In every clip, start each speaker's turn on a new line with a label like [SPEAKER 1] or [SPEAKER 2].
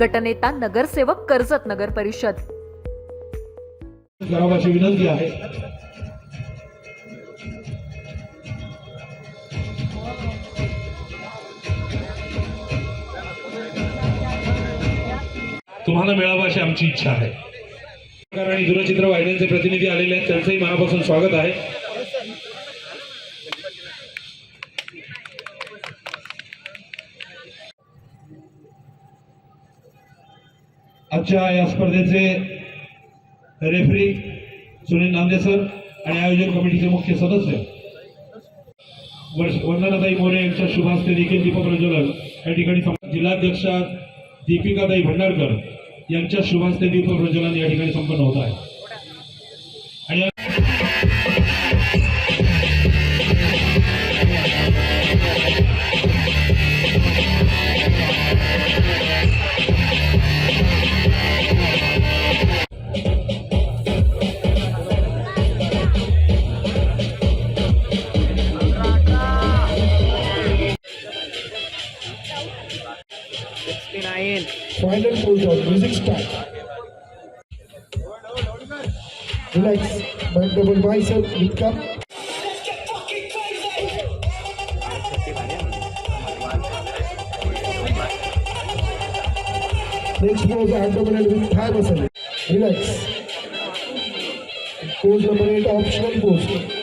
[SPEAKER 1] गटनेता नगरसेवक कर्जत नगर परिषद.
[SPEAKER 2] विनंती आहे. तुम्हाला मिळावं अशी आमची इच्छा आहे. आणि दूरचित्र वाहिन्यांचे प्रतिनिधी आलेले आहेत त्यांचंही मनापासून स्वागत आहे. आजच्या या स्पर्धेचे रेफरी सुनील नांदे सर आणि आयोजन कमिटीचे मुख्य सदस्य वर्ष- वंदनाताई मोरे यांच्या शुभास्ते देखील दीपक प्रज्वलन. या ठिकाणी जिल्हाध्यक्ष जिल्हाध्यक्षा दीपिकाताई भंडारकर यांच्या शुभास्ते दीपक प्रज्वलन या ठिकाणी संपन्न होत आहे. आणि
[SPEAKER 3] Final pose on music start. Relax, bend double bicep, lift up. Next pose abdominal with thigh muscle. Relax. Pose number eight, optional pose.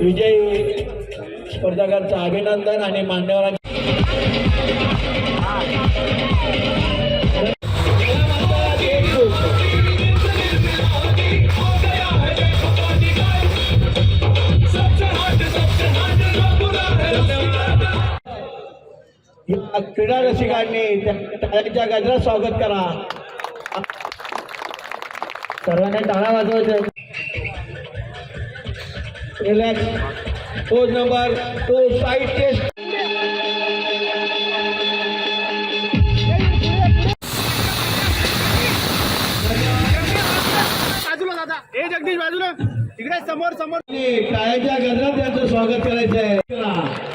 [SPEAKER 4] विजयी स्पर्धकांचं अभिनंदन आणि मान्यवरांचे या क्रीडा रसिकांनी त्या गजरात स्वागत करा. सर्वांनी टाळा वाजवायचं relax pose number two side test
[SPEAKER 5] हे तिकडे समोर समोर.
[SPEAKER 4] टाळ्याच्या गजरात त्यांचं स्वागत करायचं आहे.